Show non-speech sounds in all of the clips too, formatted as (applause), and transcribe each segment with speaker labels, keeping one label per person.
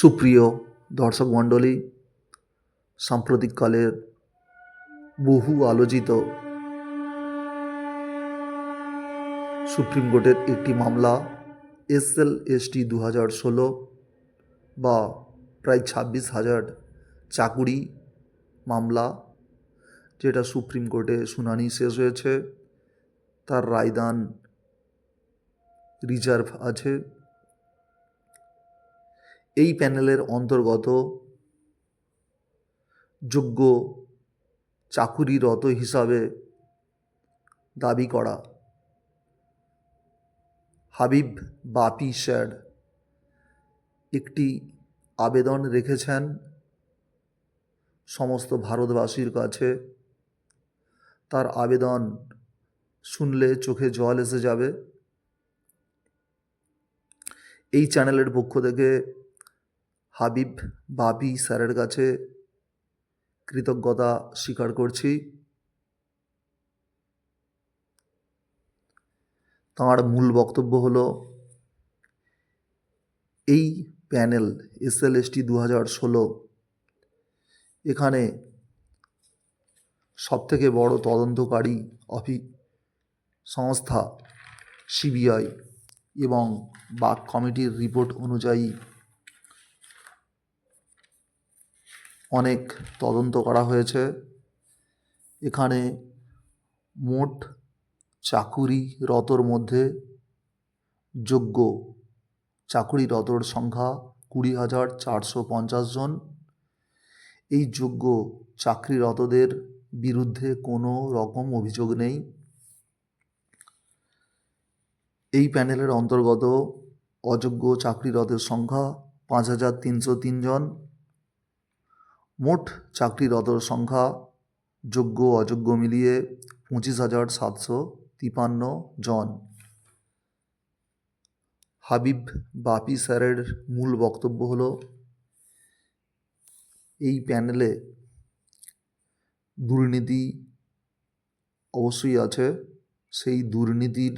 Speaker 1: সুপ্রিয় দর্শক মণ্ডলী সাম্প্রতিককালের বহু আলোচিত সুপ্রিম কোর্টের একটি মামলা, এস এল এস টি দু হাজার ষোলো বা প্রায় ছাব্বিশ হাজার চাকুরি মামলা, যেটা সুপ্রিম কোর্টে শুনানি শেষ হয়েছে। তার রায়দান রিজার্ভ আছে। এই প্যানেলের অন্তর্গত যোগ্য চাকুরিরত হিসাবে দাবি করা। হাবিব বাপি স্যার একটি আবেদন রেখেছেন সমস্ত ভারতবাসীর কাছে। তার আবেদন শুনলে চোখে জল এসে যাবে। এই চ্যানেলের পক্ষ থেকে হাবিব বাপি স্যারের কাছে কৃতজ্ঞতা স্বীকার করছি। তাঁর মূল বক্তব্য হলো, এই panel S L S T দু হাজার ষোলো, এখানে সবথেকে বড় তদন্তকারী অফি, সংস্থা, সিবিআই এবং বাক কমিটির রিপোর্ট অনুযায়ী অনেক তদন্ত করা হয়েছে। এখানে মোট চাকুরিরতর মধ্যে যোগ্য চাকুরিরতর সংখ্যা কুড়ি হাজার চারশো পঞ্চাশ জন। এই যোগ্য চাকরিরতদের বিরুদ্ধে কোনো রকম অভিযোগ নেই। এই প্যানেলের অন্তর্গত অযোগ্য চাকরিরতের সংখ্যা পাঁচ হাজার তিনশো তিনজন মোট চাকরিরতর সংখ্যা যোগ্য অযোগ্য মিলিয়ে পঁচিশ হাজার সাতশো তিপান্ন জন। হাবিব বাপি স্যারের মূল বক্তব্য হল, এই প্যানেলে দুর্নীতি অবশ্যই আছে, সেই দুর্নীতির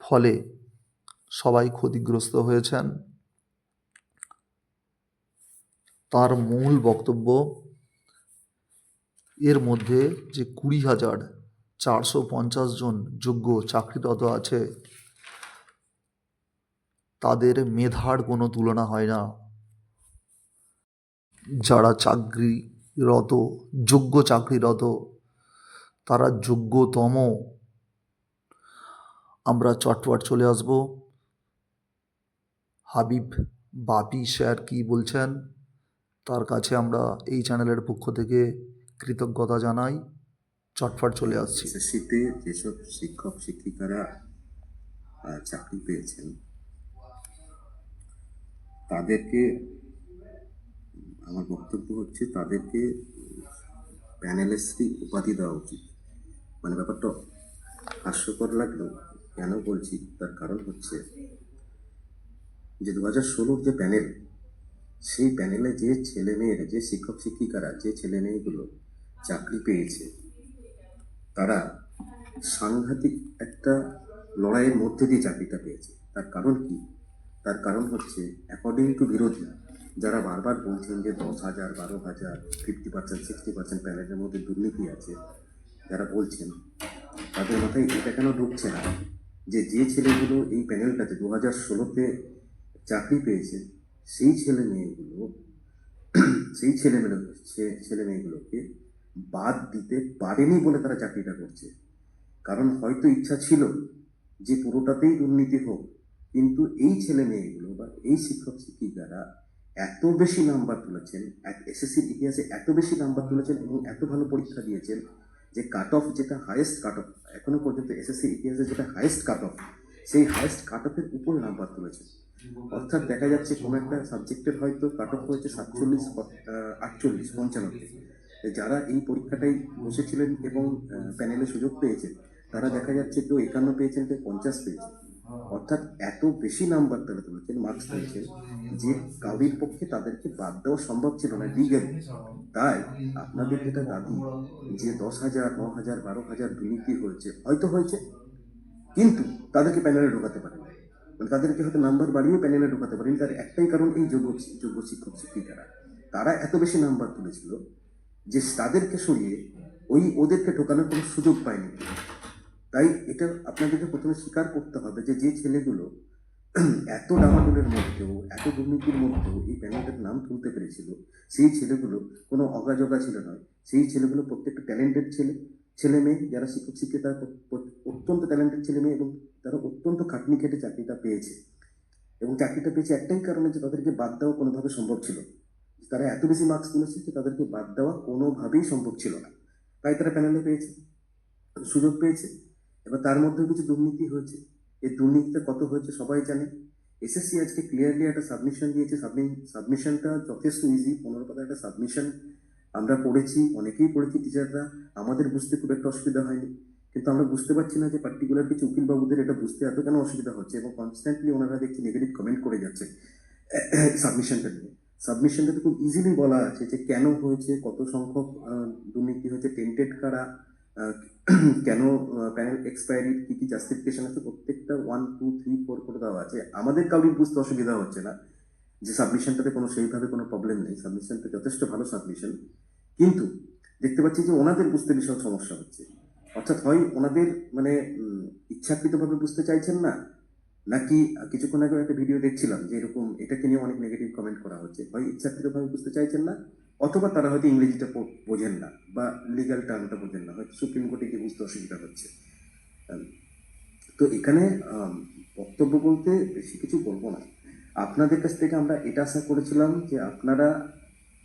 Speaker 1: ফলে সবাই ক্ষতিগ্রস্ত হয়েছেন। তার মূল বক্তব্য এর মধ্যে যে কুড়ি হাজার চারশো পঞ্চাশ জন যোগ্য চাকরিরত আছে, তাদের মেধার কোনো তুলনা হয় না। যারা চাকরিরত, যোগ্য চাকরিরত, তারা যোগ্যতম। আমরা চটপট চলে আসব। হাবিব বাপি স্যার কি বলছেন? তার কাছে আমরা এই চ্যানেলের পক্ষ থেকে কৃতজ্ঞতা জানাই। চটফট চলে আসছি।
Speaker 2: শীতে যেসব শিক্ষক, শিক্ষিকারা চাকরি পেয়েছেন, তাদেরকে, আমার বক্তব্য হচ্ছে তাদেরকে প্যানেলিস্ট্রি উপাধি দেওয়া উচিত। মানে ব্যাপারটা হাস্যকর লাগল, কেন বলছি? তার কারণ হচ্ছে যে দু হাজার ষোলোর যে প্যানেল সেই প্যানেলে যে ছেলে মেয়েরা, যে শিক্ষক শিক্ষিকারা, যে ছেলে মেয়েগুলো চাকরি পেয়েছে, তারা সাংঘাতিক একটা লড়াইয়ের মধ্যে দিয়ে চাকরিটা পেয়েছে। তার কারণ কি? তার কারণ হচ্ছে অ্যাকর্ডিং টু বিরোধী যারা বারবার বলছেন যে দশ হাজার, বারো হাজার ফিফটি পার্সেন্ট সিক্সটি পার্সেন্ট প্যানেলের মধ্যে দুর্নীতি আছে, যারা বলছেন, তাদের মাথায় এটা কেন ঢুকছে না? যে যে ছেলেগুলো এই প্যানেলটাতে দু হাজার ষোলোতে চাকরি পেয়েছে সেই ছেলে মেয়েগুলো, সেই ছেলে মেয়ে ছেলে মেয়েগুলোকে বাদ দিতে পারেনি বলে তারা চাকরিটা করছে। কারণ হয়তো ইচ্ছা ছিল যে পুরোটাতেই দুর্নীতি হোক, কিন্তু এই ছেলে মেয়েগুলো বা এই শিক্ষক শিক্ষিকারা এত বেশি নাম্বার তুলেছেন, এক এসএসসির ইতিহাসে এত বেশি নাম্বার তুলেছেন এবং এত ভালো পরীক্ষা দিয়েছেন যে কাট অফ যেটা হায়েস্ট কাট অফ এখনও পর্যন্ত এসএসসির ইতিহাসে যেটা হায়েস্ট কাট অফ সেই হায়েস্ট কাট অফের উপরে নাম্বার তুলেছেন। অর্থাৎ দেখা যাচ্ছে কোনো একটা সাবজেক্টের হয়তো কাট অফ হয়েছে সাতচল্লিশ আটচল্লিশ, পঞ্চানব্বই। যারা এই পরীক্ষাটাই বসেছিলেন এবং প্যানেলে সুযোগ পেয়েছে, তারা দেখা যাচ্ছে কেউ একান্ন পেয়েছেন, কেউ পঞ্চাশ পেয়েছে অর্থাৎ এত বেশি নাম্বার তারা তুলেছেন মার্কস তুলেছেন, যে কাউরির পক্ষে তাদেরকে বাদ দেওয়া সম্ভব ছিল না লিগালি তাই আপনাদের যেটা দাবি, যে দশ হাজার, ন হাজার, বারো হাজার দুর্নীতি হয়েছে, হয়তো হয়েছে, কিন্তু তাদেরকে প্যানেলে ঢোকাতে পারে না মানে তাদেরকে হয়তো নাম্বার বাড়িয়ে প্যানেলে ঢোকাতে পারেন তার একটাই কারণ এই যোগ্য যোগ্য শিক্ষক, শিক্ষিকারা। তারা এত বেশি নাম্বার তুলেছিল যে তাদেরকে সরিয়ে ওই ওদেরকে ঢোকানোর কোনো সুযোগ পায়নি তাই এটা আপনাদেরকে প্রথমে স্বীকার করতে হবে যে যে ছেলেগুলো এত ডামাডোলের মধ্যেও, এত দুর্নীতির মধ্যেও এই প্যানেলটার নাম তুলতে পেরেছিল, সেই ছেলেগুলো কোনো অগাজগা ছিল নয়। সেই ছেলেগুলো প্রত্যেকটা ট্যালেন্টেড ছেলে ছেলে মেয়ে, যারা শিক্ষক, শিক্ষিকা অত্যন্ত ট্যালেন্টেড ছেলে মেয়ে এবং তারা অত্যন্ত খাটনি খেটে চাকরিটা পেয়েছে। এবং চাকরিটা পেয়েছে একটাই কারণে যে তাদেরকে বাদ দেওয়া কোনোভাবে সম্ভব ছিল। তারা এত বেশি মার্কস তুলেছে যে তাদেরকে বাদ দেওয়া কোনোভাবেই সম্ভব ছিল না। তাই তারা প্যানেলে পেয়েছে, সুযোগ পেয়েছে। এবার তার মধ্যেও কিছু দুর্নীতি হয়েছে। এই দুর্নীতিটা কত হয়েছে সবাই জানে। এসএসসি আজকে ক্লিয়ারলি একটা সাবমিশন দিয়েছে। সাবমিশনটা যথেষ্ট ইজি পনেরো পাতা একটা সাবমিশন আমরা পড়েছি, অনেকেই পড়েছি টিচাররা আমাদের বুঝতে খুব একটা অসুবিধা হয়নি। কিন্তু আমরা বুঝতে পারছি না যে পার্টিকুলার কিছু উকিলবাবুদের এটা বুঝতে এত কেন অসুবিধা হচ্ছে এবং কনস্ট্যান্টলি ওনারা দেখছি নেগেটিভ কমেন্ট করে যাচ্ছে (coughs) সাবমিশনটা নিয়ে। সাবমিশনটাতে খুব ইজিলি বলা আছে যে কেন হয়েছে, কত সংখ্যক দুর্নীতি হয়েছে টেন্টেড কারা (coughs) কেন প্যানেল এক্সপায়ারি কি কি জাস্টিফিকেশন আছে, প্রত্যেকটা ওয়ান টু থ্রি ফোর করে দেওয়া আছে। আমাদের কাউরির বুঝতে অসুবিধা হচ্ছে না যে সাবমিশনটাতে কোনো সেইভাবে কোনো প্রবলেম নেই। সাবমিশনটা যথেষ্ট ভালো সাবমিশন কিন্তু দেখতে পাচ্ছি যে ওনাদের বুঝতে ভীষণ সমস্যা হচ্ছে। অর্থাৎ হয় ওনাদের মানে ইচ্ছাকৃতভাবে বুঝতে চাইছেন না, নাকি কিছুক্ষণ আগে একটা ভিডিও দেখছিলাম যে এরকম এটাকে নিয়ে অনেক নেগেটিভ কমেন্ট করা হচ্ছে। হয় ইচ্ছাকৃতভাবে বুঝতে চাইছেন না, অথবা তারা হয়তো ইংরেজিটা বোঝেন না, বা লিগাল টার্মটা বোঝেন না, হয়তো সুপ্রিম কোর্টে গিয়ে বুঝতে অসুবিধা হচ্ছে। তো এখানে বক্তব্য বলতে বেশি কিছু বলব না। আপনাদের কাছ থেকে আমরা এটা আশা করেছিলাম যে আপনারা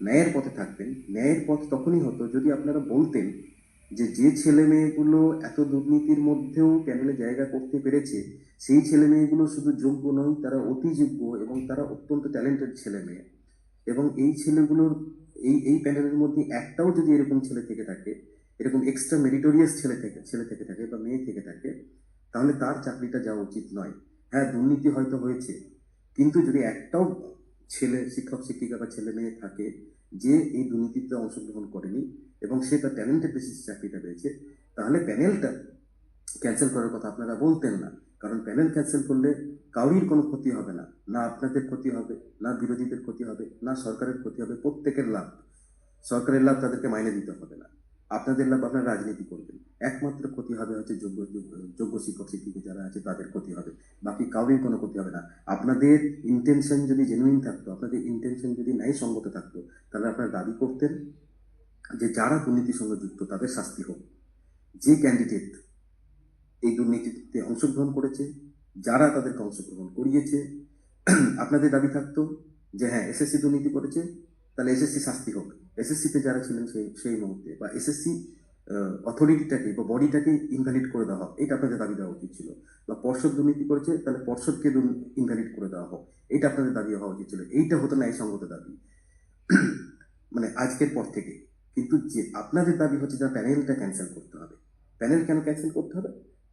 Speaker 2: ন্যায়ের পথে থাকবেন। ন্যায়ের পথ তখনই হতো যদি আপনারা বলতেন যে যে ছেলে মেয়েগুলো এত দুর্নীতির মধ্যেও প্যানেলে জায়গা করতে পেরেছে, সেই ছেলে মেয়েগুলো শুধু যোগ্য নয়, তারা অতি যোগ্য এবং তারা অত্যন্ত ট্যালেন্টেড ছেলে মেয়ে। এবং এই ছেলেগুলোর, এই এই প্যানেলের মধ্যে একটাও যদি এরকম ছেলে থেকে থাকে, এরকম এক্সট্রা মেরিটোরিয়াস ছেলে থেকে ছেলে থেকে থাকে বা মেয়ে থেকে থাকে, তাহলে তার চাকরিটা যাওয়া উচিত নয়। হ্যাঁ দুর্নীতি হয়তো হয়েছে, কিন্তু যদি একটাও ছেলে, শিক্ষক, শিক্ষিকা বা ছেলে মেয়ে থাকে, যে এই দুর্নীতিতে অংশগ্রহণ করেনি এবং সে তার ট্যালেন্টের বেসিসে চাকরিটা পেয়েছে, তাহলে প্যানেলটা ক্যান্সেল করার কথা আপনারা বলতেন না। কারণ প্যানেল ক্যান্সেল করলে কাউরির কোনো ক্ষতি হবে না না আপনাদের ক্ষতি হবে, না বিরোধীদের ক্ষতি হবে, না সরকারের ক্ষতি হবে, প্রত্যেকের লাভ। সরকারের লাভ তাদেরকে মাইনে দিতে হবে না। আপনাদের লাভ আপনারা রাজনীতি করবেন। একমাত্র ক্ষতি হবে হচ্ছে যোগ্য, যোগ্য- যোগ্য শিক্ষক, শিক্ষিকা যারা আছে, তাদের ক্ষতি হবে। বাকি কাউরির কোনো ক্ষতি হবে না। আপনাদের ইন্টেনশন যদি জেনুইন থাকতো, আপনাদের ইন্টেনশন যদি ন্যায় সঙ্গত থাকতো, তাহলে আপনারা দাবি করতেন যে যারা দুর্নীতির সঙ্গে যুক্ত, তাদের শাস্তি হোক। যে ক্যান্ডিডেট এই দুর্নীতিতে অংশগ্রহণ করেছে, যারা তাদেরকে অংশগ্রহণ করিয়েছে, আপনাদের দাবি থাকতো যে হ্যাঁ এসএসসি দুর্নীতি করেছে, তাহলে এসএসসি শাস্তি হোক। এসএসসিতে যারা ছিলেন সেই সেই মুহূর্তে, বা এসএসসি অথরিটিটাকে বা বডিটাকে ইনভ্যালিড করে দেওয়া হোক। এটা আপনাদের দাবি দেওয়া উচিত ছিল। বা পর্ষদ দুর্নীতি করেছে, তাহলে পর্ষদকে ইনভ্যালিড করে দেওয়া হোক। এটা আপনাদের দাবি হওয়া উচিত ছিল। এইটা হতো না এই সঙ্গত দাবি। মানে আজকের পর থেকে। কিন্তু যে আপনাদের দাবি হচ্ছে যে প্যানেলটা ক্যান্সেল করতে হবে। প্যানেল কেন ক্যান্সেল করতে হবে?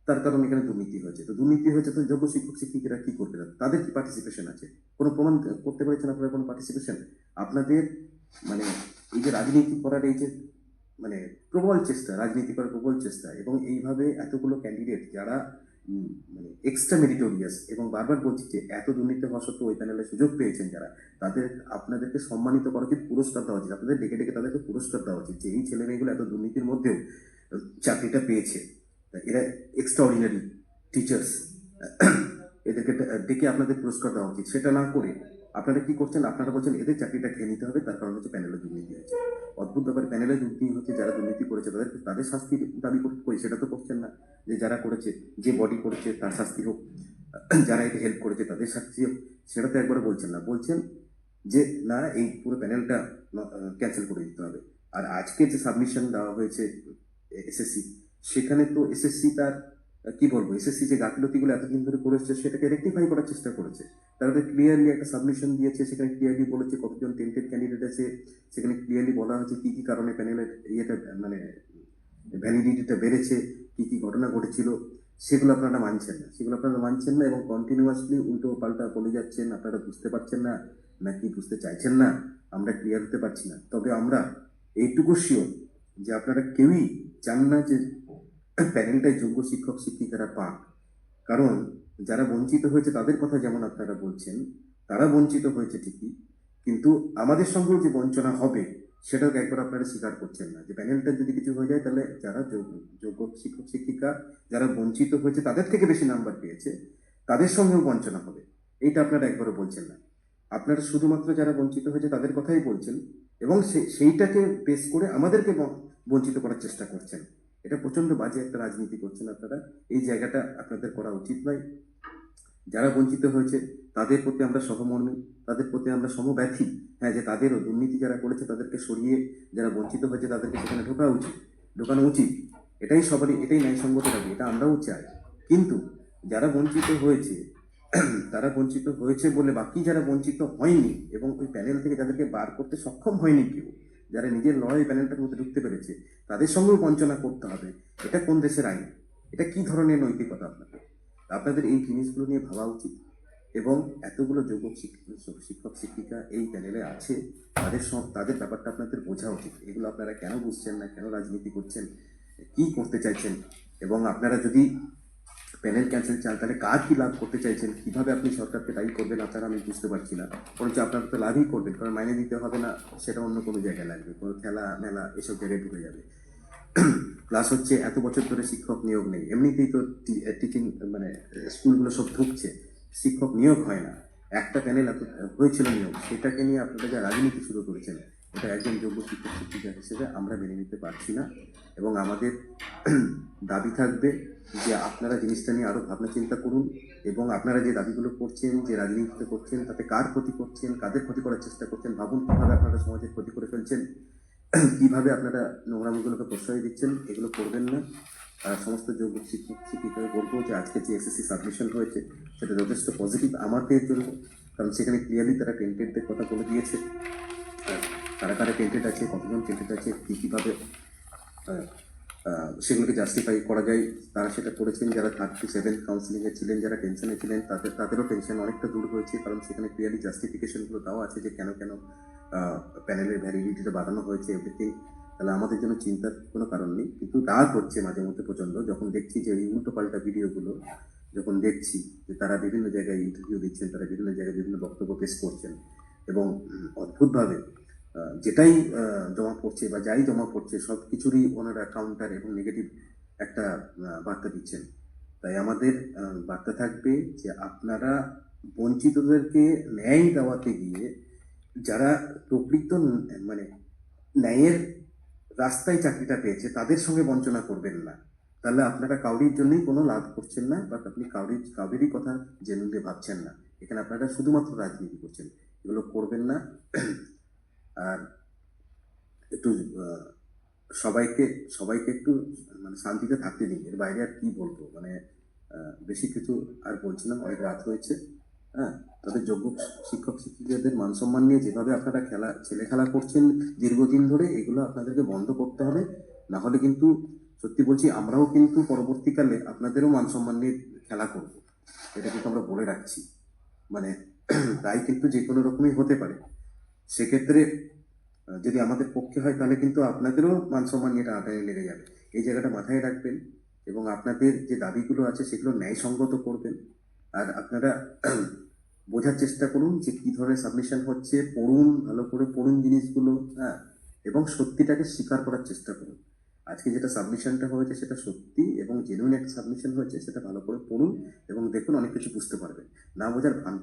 Speaker 2: তার কারণ এখানে দুর্নীতি হয়েছে। তো দুর্নীতি হয়েছে তো যোগ্য শিক্ষক, শিক্ষিকারা কি করবে তাদের কি পার্টিসিপেশন আছে? কোনো প্রমাণ করতে পেরেছেন আপনারা কোনো পার্টিসিপেশন আপনাদের মানে এই যে রাজনীতি করার এই যে মানে প্রবল চেষ্টা, রাজনীতি করার প্রবল চেষ্টা এবং এইভাবে এতগুলো ক্যান্ডিডেট যারা মানে এক্সট্রা মেরিটোরিয়াস এবং বারবার বলছি যে এত দুর্নীতি হওয়া সত্ত্বেও ওই প্যানেলে সুযোগ পেয়েছেন যারা, তাদের, আপনাদেরকে সম্মানিত করা উচিত, পুরস্কার দেওয়া উচিত, আপনাদের ডেকে ডেকে তাদেরকে পুরস্কার দেওয়া উচিত যে এই ছেলে মেয়েগুলো এত দুর্নীতির মধ্যেও চাকরিটা পেয়েছে। এরা এক্সট্রা অর্ডিনারি টিচার্স এদেরকে ডেকে আপনাদের পুরস্কার দেওয়া উচিত। সেটা না করে আপনারা কি করছেন? আপনারা বলছেন এদের চাকরিটা খেয়ে নিতে হবে, তার কারণ হচ্ছে প্যানেলে দুর্নীতি হয়েছে অদ্ভুত ব্যাপারে প্যানেলে দুর্নীতি হচ্ছে, যারা দুর্নীতি করেছে তাদের তাদের শাস্তি দাবি কর- সেটা তো করছেন না। যে যারা করেছে, যে বডি করেছে, তার শাস্তি হোক, যারা এতে হেল্প করেছে, তাদের শাস্তি হোক, সেটা তো একবারে বলছেন না। বলছেন যে, না, এই পুরো প্যানেলটা ক্যান্সেল করে দিতে হবে। আর আজকে যে সাবমিশন দেওয়া হয়েছে এসএসসি, সেখানে তো এসএসসি তার কি বলব এসএসসি যে গাফিলতিগুলো এতদিন ধরে করেছে সেটাকে রেকটিফাই করার চেষ্টা করেছে। তারা ক্লিয়ারলি একটা সাবমিশন দিয়েছে, সেখানে ক্লিয়ারলি বলেছে কতজন টেন্টেড ক্যান্ডিডেট আছে, সেখানে ক্লিয়ারলি বলা হয়েছে কি কি কারণে প্যানেলের ইয়েটা মানে ভ্যালিডিটিটা বেড়েছে, কি কি ঘটনা ঘটেছিল, সেগুলো আপনারা মানছেন না। সেগুলো আপনারা মানছেন না এবং কন্টিনিউয়াসলি উল্টো পাল্টা বলে যাচ্ছেন, আপনারা বুঝতে পারছেন না, নাকি বুঝতে চাইছেন না, আমরা ক্লিয়ার হতে পারছি না। তবে আমরা এইটুকু শিওর যে আপনারা কেউই চান না যে প্যানেলটায় যোগ্য শিক্ষক শিক্ষিকারা পাক। কারণ যারা বঞ্চিত হয়েছে তাদের কথা যেমন আপনারা বলছেন, তারা বঞ্চিত হয়েছে ঠিকই, কিন্তু আমাদের সঙ্গেও যে বঞ্চনা হবে সেটাকে একবার আপনারা স্বীকার করছেন না। যে প্যানেলটা যদি কিছু হয়ে যায় তাহলে যারা যোগ্য- যোগ্য শিক্ষক শিক্ষিকা যারা বঞ্চিত হয়েছে তাদের থেকে বেশি নাম্বার পেয়েছে, তাদের সঙ্গেও বঞ্চনা হবে। এইটা আপনারা একবারও বলছেন না। আপনারা শুধুমাত্র যারা বঞ্চিত হয়েছে তাদের কথাই বলছেন এবং সেইটাকে বেস করে আমাদেরকে বঞ্চ- বঞ্চিত করার চেষ্টা করছেন। এটা প্রচণ্ড বাজে একটা রাজনীতি করছেন আপনারা। এই জায়গাটা আপনাদের করা উচিত নয়। যারা বঞ্চিত হয়েছে, তাদের প্রতি আমরা সহমর্মী, তাদের প্রতি আমরা সমব্যথী। হ্যাঁ যে তাদেরও দুর্নীতি যারা করেছে, তাদেরকে সরিয়ে যারা বঞ্চিত হয়েছে, তাদেরকে সেখানে ঢোকা উচিত, ঢোকানো উচিত। এটাই সবারই, এটাই ন্যায়সঙ্গত দাবি, এটা আমরাও চাই। কিন্তু যারা বঞ্চিত হয়েছে, তারা বঞ্চিত হয়েছে বলে বাকি যারা বঞ্চিত হয়নি এবং ওই প্যানেল থেকে যাদেরকে বার করতে সক্ষম হয়নি কেউ যারা নিজের লড়াই প্যানেলটার মধ্যে ঢুকতে পেরেছে, তাদের সঙ্গেও বঞ্চনা করতে হবে। এটা কোন দেশের আইন? এটা কি ধরনের নৈতিকতা আপনাদের? আপনাদের এই জিনিসগুলো নিয়ে ভাবা উচিত। এবং এতগুলো শিক্ষক শিক্ষক, শিক্ষিকা এই প্যানেলে আছে, তাদের সব, তাদের ব্যাপারটা আপনাদের বোঝা উচিত। এগুলো আপনারা কেন বুঝছেন না? কেন রাজনীতি করছেন? কি করতে চাইছেন? এবং আপনারা যদি প্যানেল ক্যান্সেল চান, তাহলে কার কি লাভ করতে চাইছেন? কীভাবে আপনি সরকারকে দায়ী করবেন আপনারা আমি বুঝতে পারছি না। বরঞ্চ আপনারা তো লাভই করবেন, কারণ মাইনে দিতে হবে না, সেটা অন্য কোনো জায়গায় লাগবে, কোনো খেলা মেলা এসব জায়গায় ঢুকে যাবে। প্লাস হচ্ছে এত বছর ধরে শিক্ষক নিয়োগ নেই, এমনিতেই তো টিচিং মানে স্কুলগুলো সব ঢুকছে, শিক্ষক নিয়োগ হয় না। একটা প্যানেল হয়েছিল নিয়োগ, সেটাকে নিয়ে আপনারা যা রাজনীতি শুরু করেছেন এটা একজন যোগ্য শিক্ষক শিক্ষিকা হিসেবে আমরা মেনে নিতে পারছি না এবং আমাদের দাবি থাকবে যে আপনারা জিনিসটা নিয়ে আরও ভাবনা চিন্তা করুন এবং আপনারা যে দাবিগুলো করছেন, যে রাজনীতিতে করছেন, তাতে কার ক্ষতি করছেন, কাদের ক্ষতি করার চেষ্টা করছেন, ভাবুন কীভাবে আপনারা সমাজের ক্ষতি করে ফেলছেন, কীভাবে আপনারা নোংরামিগুলোকে প্রশ্রয় দিচ্ছেন, এগুলো করবেন না। সমস্ত যোগ্য শিক্ষক শিক্ষিকাকে বলব যে আজকে যে এসএসসি সাবমিশন হয়েছে, সেটা যথেষ্ট পজিটিভ আমাদের জন্য, কারণ সেখানে ক্লিয়ারলি তারা টেন্টেডদের কথা বলে দিয়েছে। কারা কারা টেন্টেড আছে, কতজন টেন্টেড আছে, কী কীভাবে সেগুলোকে জাস্টিফাই করা যায়, তারা সেটা করেছেন যারা থার্টি সেভেন কাউন্সিলিংয়ে ছিলেন, যারা টেনশনে ছিলেন, তাদের, তাদেরও টেনশন অনেকটা দূর হয়েছে, কারণ সেখানে ক্লিয়ারলি জাস্টিফিকেশনগুলো দেওয়া আছে যে কেন কেন প্যানেলের ভ্যালিডিটিটা বাড়ানো হয়েছে এভরিথিং তাহলে আমাদের জন্য চিন্তার কোনো কারণ নেই, কিন্তু রাগ হচ্ছে মাঝে মধ্যে প্রচণ্ড, যখন দেখছি যে এই উল্টো পাল্টা ভিডিওগুলো যখন দেখছি যে তারা বিভিন্ন জায়গায় ইন্টারভিউ দিচ্ছেন, তারা বিভিন্ন জায়গায় বিভিন্ন বক্তব্য পেশ করছেন, এবং অদ্ভুতভাবে যেটাই জমা পড়ছে বা যাই জমা পড়ছে, সব কিছুরই ওনারা কাউন্টার এবং নেগেটিভ একটা বার্তা দিচ্ছেন। তাই আমাদের বার্তা থাকবে যে আপনারা বঞ্চিতদেরকে ন্যায় দেওয়াতে গিয়ে যারা প্রকৃত মানে ন্যায়ের রাস্তায় চাকরিটা পেয়েছে, তাদের সঙ্গে বঞ্চনা করবেন না। তাহলে আপনারা কাউরির জন্যই কোনো লাভ করছেন না, বা আপনি কাউরির, কাউরিরই কথা জেনুইনলি ভাবছেন না। এখানে আপনারা শুধুমাত্র রাজনীতি করছেন। এগুলো করবেন না। আর একটু সবাইকে সবাইকে একটু মানে শান্তিতে থাকতে দিন। এর বাইরে আর কি বলব? মানে বেশি কিছু আর বলছি না। অনেক রাত হয়েছে হ্যাঁ? তাদের যোগ্য শিক্ষক, শিক্ষিকাদের মান সম্মান নিয়ে যেভাবে আপনারা খেলা ছেলে খেলা করছেন দীর্ঘদিন ধরে, এগুলো আপনাদেরকে বন্ধ করতে হবে। না হলে কিন্তু, সত্যি বলছি, আমরাও কিন্তু পরবর্তীকালে আপনাদেরও মান সম্মান নিয়ে খেলা করব। এটা কিন্তু আমরা বলে রাখছি। মানে (clears throat) তাই কিন্তু যে কোনো রকমই হতে পারে। সেক্ষেত্রে যদি আমাদের পক্ষে হয়, তাহলে কিন্তু আপনাদেরও মান সম্মান নিয়ে টানাটানি লেগে যাবে। এই জায়গাটা মাথায় রাখবেন এবং আপনাদের যে দাবিগুলো আছে, সেগুলো ন্যায়সঙ্গত করবেন। আর আপনারা (clears throat) বোঝার চেষ্টা করুন যে কী ধরনের সাবমিশন হচ্ছে, পড়ুন, ভালো করে পড়ুন জিনিসগুলো হ্যাঁ এবং সত্যিটাকে স্বীকার করার চেষ্টা করুন। আজকে যেটা সাবমিশনটা হয়েছে, সেটা সত্যি এবং জেনুইন একটা সাবমিশন হয়েছে, সেটা ভালো করে পড়ুন এবং দেখুন অনেক কিছু বুঝতে পারবেন। না বোঝার ভান